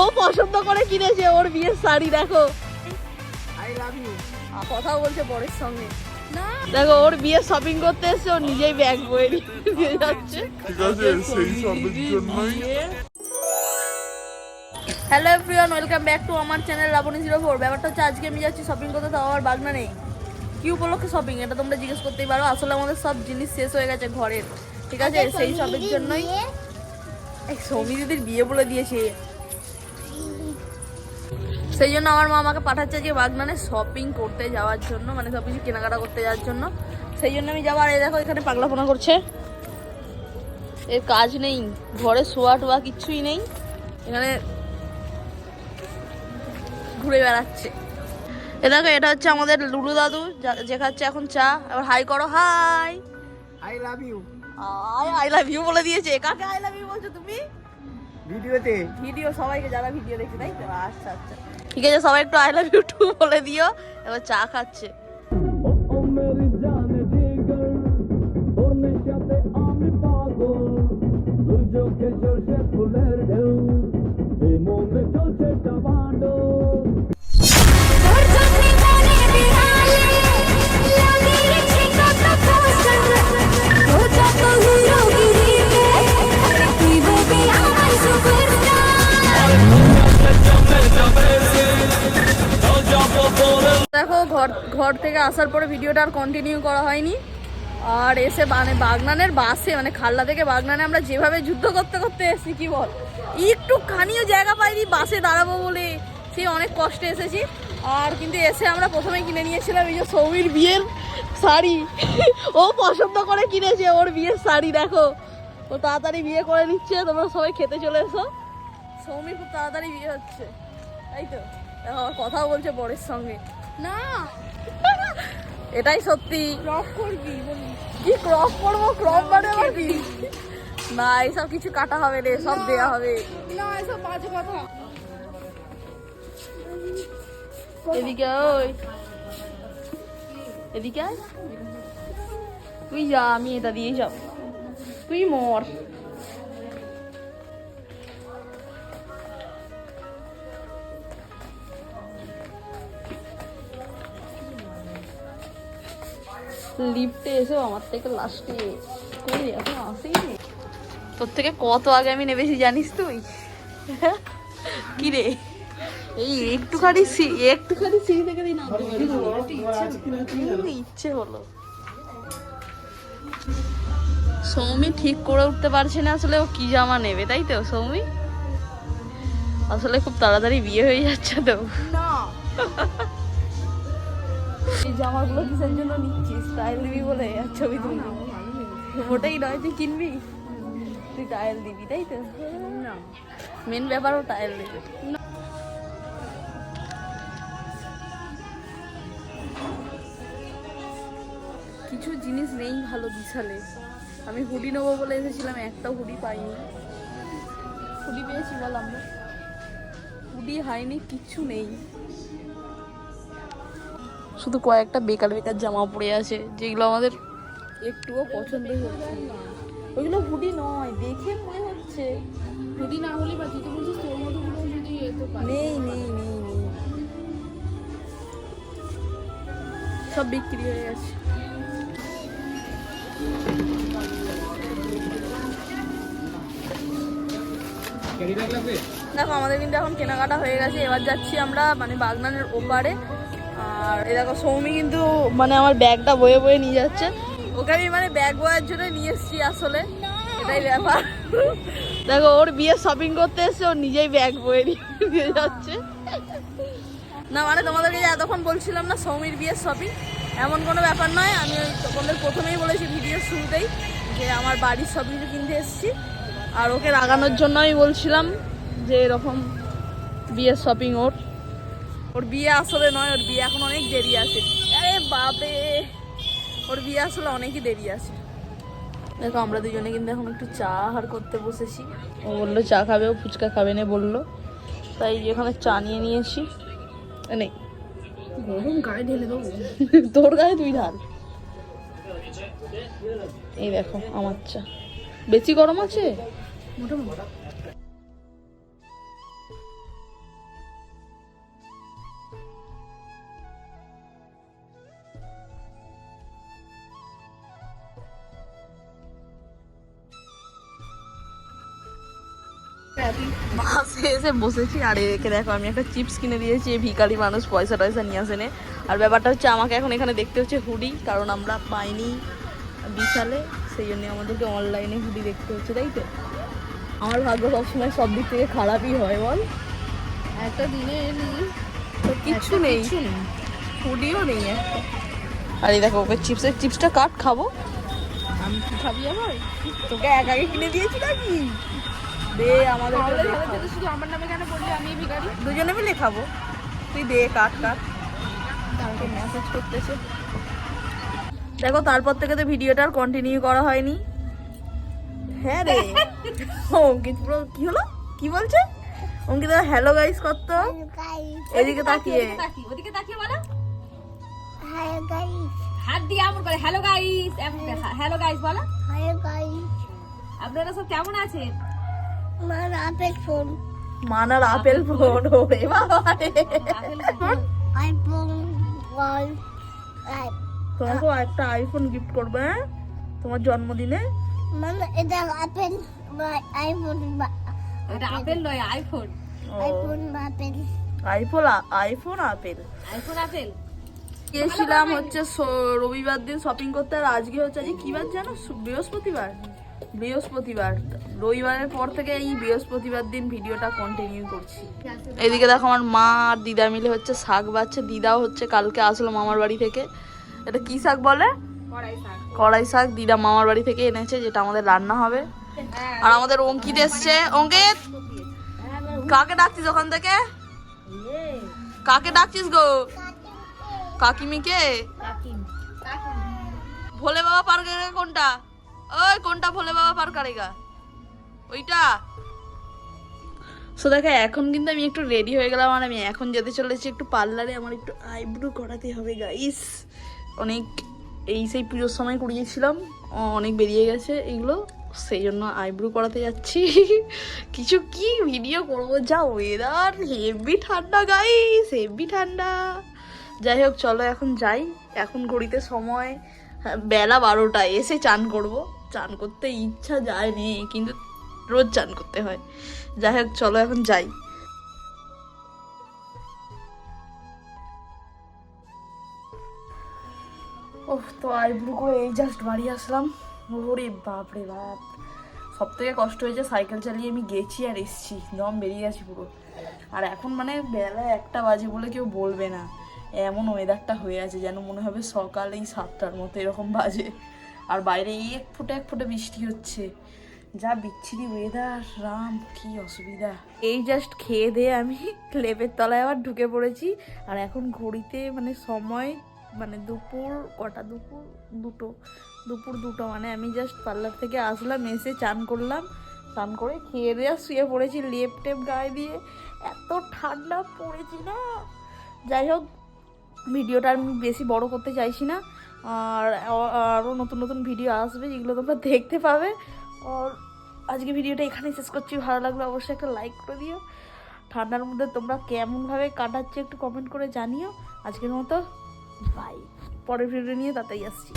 ও পছন্দ করে কিনেছে ওর বিয়ের শাড়ি দেখো। আই লাভ ইউ আর কথাও বলছে বরের সঙ্গে। দেখো ওর বিয়ে শপিং করতে এসছে ও নিজেই ব্যাগ বয়ে নিয়ে যাচ্ছে। ঠিক আছে সেই সবের জন্যই। Hello everyone welcome back to আমার চ্যানেল লাবণী জিরো ফোর ব্যাপারটা হচ্ছে আজকে আমি যাচ্ছি শপিং করতে তাও আমার বাগনা নেই। কি উপলক্ষে শপিং এটা তোমরা জিজ্ঞেস করতেই পারো। আসলে আমাদের সব জিনিস শেষ হয়ে গেছে ঘরের। ঠিক আছে সেই সবের জন্যই। এই সৌমি দিদির বিয়ে বলে দিয়েছে। সেই জন্য আমার মা আমাকে পাঠাচ্ছে যে বাগনানে শপিং করতে যাওয়ার জন্য মানে সব কিছু কেনাকাটা করতে যাওয়ার জন্য। সেই জন্য আমি যাব আর এই দেখো এখানে পাগলাপোনা করছে। এর কাজ নেই ঘরে শোয়া টোয়া কিচ্ছুই নেই। এখানে ঘুরে বেড়াচ্ছে। এ দেখো এটা হচ্ছে আমাদের লুলু দাদু যা- যে খাচ্ছে এখন চা। এবার হাই করো hi I love you I I love you বলে দিয়েছে। কাকে আই লাভ ইউ বলছো তুমি? ভিডিওতে ভিডিও সবাইকে যারা ভিডিও দেখছে তাই তো? আচ্ছা আচ্ছা। ঠিক আছে সবাই একটু আই লাভ ইউ টু বলে দিও। এবার চা খাচ্ছে। ঘর থেকে আসার পরে ভিডিওটা আর কন্টিনিউ করা হয়নি। আর এসে মানে বাগনানের বাসে মানে খাল্লা থেকে বাগনানে আমরা যেভাবে যুদ্ধ করতে করতে এসেছি, কি বল? একটু খানিও জায়গা পাইনি, বাসে দাঁড়াবো বলে। সে অনেক কষ্টে এসেছি। আর কিন্তু এসে আমরা প্রথমে কিনে নিয়েছিলাম এই যে সৌমির বিয়ের শাড়ি। ও পছন্দ করে কিনেছে, ওর বিয়ের শাড়ি, দেখো। ও তাড়াতাড়ি বিয়ে করে নিচ্ছে, তোমরা সবাই খেতে চলে এসো। সৌমির খুব তাড়াতাড়ি বিয়ে হচ্ছে, তাই তো? আবার কথাও বলছে বরের সঙ্গে। না। এটাই সত্যি। ক্রপ করবি কি ক্রপ করব? ক্রপ মানে আবার কি? না এইসব কিছু কাটা হবে রে সব দেয়া হবে। না এসব বাজে কথা। এদিকে ওই এদিকে তুই যা আমি এটা দিয়ে যাব। তুই মর। লিফটে এসেও আমার থেকে লাস্টে কই এখন আসেই তোর থেকে কত আগে আমি নেমেছি জানিস তুই? কি রে? এই একটুখানি সি- একটুখানি থেকে দিই ইচ্ছে হলো। সৌমি ঠিক করে উঠতে পারছে না আসলে ও কি জামা নেবে তাই তো সৌমি? আসলে খুব তাড়াতাড়ি বিয়ে হয়ে যাচ্ছে তো। না। এই জামাগুলো কিসের জন্য নিচ্ছিস? স্টাইল দিবি বলে আর ছবি তুলবি? ওটাই নয় তুই কিনবি? তুই টাইল দিবি তাই তো? না। মেন ব্যাপার ও টাইল দেবে। কিছু জিনিস নেই ভালো বিশালে। আমি হুডি নেব বলে এসেছিলাম একটা হুডি পাইনি। হুডি পেয়েছি বল আমরা। হুডি হয়নি কিচ্ছু নেই। শুধু কয়েকটা বেকার বেকার জামা পড়ে আছে যেগুলো আমাদের একটুও পছন্দই হচ্ছে ওইগুলো হুডি নয় দেখে মনে হচ্ছে। যদি না হলে বা তুই তো বলছিস তোর মতো কোনো যদি নেই নেই নেই নেই। সব বিক্রি হয়ে গেছে। দেখো আমাদের কিন্তু এখন কেনাকাটা হয়ে গেছে। এবার যাচ্ছি আমরা মানে বাগনানের ওপারে। আর দেখো সৌমি কিন্তু মানে আমার ব্যাগটা বয়ে বয়ে নিয়ে যাচ্ছে। ওকে আমি মানে ব্যাগ বয়ার জন্য নিয়ে এসেছি আসলে। এটাই ব্যাপার। দেখো ওর বিয়ে শপিং করতে এসছে ও নিজেই ব্যাগ বয়ে নিয়ে যাচ্ছে। না মানে তোমাদেরকে যে এতক্ষণ বলছিলাম না সৌমির বিয়ের শপিং এমন কোনো ব্যাপার নয়। আমি তোমাদের প্রথমেই বলেছি ভিডিও শুরুতেই যে আমার বাড়ির সব কিছু কিনতে এসেছি। আর ওকে রাগানোর জন্য আমি বলছিলাম যে এরকম বিয়ের শপিং ওর। ওর বিয়ে আসলে নয় ওর বিয়ে এখন অনেক দেরি আছে। আরে বাপরে! ওর বিয়ে আসলে অনেকই দেরি আছে। দেখো আমরা দুজনে কিন্তু এখন একটু চা আহার করতে বসেছি। ও বলল চা খাবে ও ফুচকা খাবে না বলল। তাই এখানে চা নিয়ে নিয়েছি। নেই গরম গায়ে ঢেলে দেবো। তোর গায়ে তুই ঢাল। এই দেখো আমার চা। বেশি গরম আছে? মোটামুটি। বাসে এসে বসেছি আর একে দেখো আমি একটা চিপস কিনে দিয়েছি এই ভিখারি মানুষ পয়সা টয়সা নিয়ে আসেনে আর ব্যাপারটা হচ্ছে আমাকে এখন এখানে দেখতে হচ্ছে হুডি কারণ আমরা পাইনি বিশালে সেই জন্য আমাদেরকে অনলাইনে হুডি দেখতে হচ্ছে তাই তো? আমার ভাগ্য সবসময় সব দিক থেকে খারাপই হয় বল। একটা দিনে এলি তো কিচ্ছু নেই। হুডিও নেই একটা আর এই দেখো ওকে চিপসের চিপসটা কাট খাব। আমি কি খাবি আবার? তোকে এক আগে কিনে দিয়েছি নাকি? দে আমাদের তাহলে তাহলে শুধু আমার নামে কেন বললি? আমি ভিখারি। দুজনে মিলে খাব। তুই দে কাট কাট। আমাকে মেসেজ করতেছে। দেখো তারপর থেকে তো ভিডিওটা আর কন্টিনিউ করা হয়নি। হ্যাঁ রে। অঙ্কিত পুরো কি হলো? কি বলছে? অঙ্কিত হ্যালো গাইস কত এদিকে তাকিয়ে। ওদিকে তাকিয়ে বলো। Hi guys. হাত দিয়ে আমন করে। হ্যালো গাইস এমন হ্যালো গাইস বলো। Hi guys. আপনারা সব কেমন আছেন? Phone. মানার আপেল ফোন ওরে বাবা তোমাকেও একটা আইফোন গিফট করবে হ্যাঁ? তোমার জন্মদিনে? Man এটা ওটা আপেল। নয় iPhone apple. IPhone iPhone apple. IPhone apple. গিয়েছিলাম হচ্ছে স- রবিবার দিন শপিং করতে আর আজকে হচ্ছে আজকে কি বার জানো? বৃহস্পতিবার। বৃহস্পতিবার। রবিবারের পর থেকে এই বৃহস্পতিবার দিন ভিডিওটা কন্টিনিউ করছি। এদিকে দেখো আমার মা আর দিদা মিলে হচ্ছে শাক বাচ্ছে দিদাও হচ্ছে কালকে আসলো মামার বাড়ি থেকে। এটা কি শাক বলে? কড়াই শাক। দিদা মামার বাড়ি থেকে এনেছে যেটা আমাদের রান্না হবে। আর আমাদের অঙ্কিত এসছে। অঙ্কিত কাকে ডাকছিস ওখান থেকে? কাকে ডাকছিস গো? কাকিমিকে? ভোলে বাবা পার্ক কোনটা? ওই কোনটা ভোলে বাবা পার্ক আরেগা ওইটা। সো দেখো এখন কিন্তু আমি একটু রেডি হয়ে গেলাম আর আমি এখন যেতে চলেছি একটু পার্লারে। আমার একটু আইব্রো করাতে হবে গাইস অনেক এই সেই পুজোর সময় করিয়েছিলাম অনেক বেরিয়ে গেছে এগুলো। সেই জন্য আইব্রো করাতে যাচ্ছি। কিছু কি ভিডিও করব? যা ওয়েদার হেভি ঠান্ডা গাইস হেভি ঠান্ডা। যাই হোক চলো এখন যাই। এখন ঘড়িতে সময় হ্যাঁ, বেলা বারোটায় এসে চান করব। চান করতে ইচ্ছা যায় নে কিন্তু রোজ চান করতে হয়। যাই হোক, চলো এখন যাই। ওহ, তো আইব্রু করে এই জাস্ট বাড়ি আসলাম। ওরে বাপ রে বাপ। সব থেকে কষ্ট হয়েছে সাইকেল চালিয়ে আমি গেছি আর এসছি। দম বেরিয়ে গেছি পুরো। আর এখন মানে বেলা একটা বাজে বলে কেউ বলবে না। এমন ওয়েদারটা হয়ে আছে যেন মনে হবে সকাল এই সাতটার মতো এরকম বাজে। আর বাইরে এক ফুটে এক ফুটে বৃষ্টি হচ্ছে। যা বিচ্ছিরি ওয়েদার রাম, কি অসুবিধা। এই জাস্ট খেয়ে দিয়ে আমি লেপের তলায় আবার ঢুকে পড়েছি। আর এখন ঘড়িতে মানে সময় মানে দুপুর কটা? দুপুর দুটো। দুপুর দুটো মানে আমি জাস্ট পার্লার থেকে আসলাম, এসে চান করলাম। চান করে খেয়ে দিয়ে শুয়ে পড়েছি লেপ টেপ গায়ে দিয়ে। এত ঠান্ডা পড়েছি না। যাই হোক, ভিডিওটা আমি বেশি বড় করতে চাইছি না। আর আরও নতুন নতুন ভিডিও আসবে যেগুলো তোমরা দেখতে পাবে। আর আজকে ভিডিওটা এখানেই শেষ করছি। ভালো লাগলে অবশ্যই একটা লাইক করে দিও। ঠান্ডার মধ্যে তোমরা কেমনভাবে কাটাচ্ছে একটু কমেন্ট করে জানিও। আজকের মতো বাই পরের ভিডিও নিয়ে তাতেই আসছি।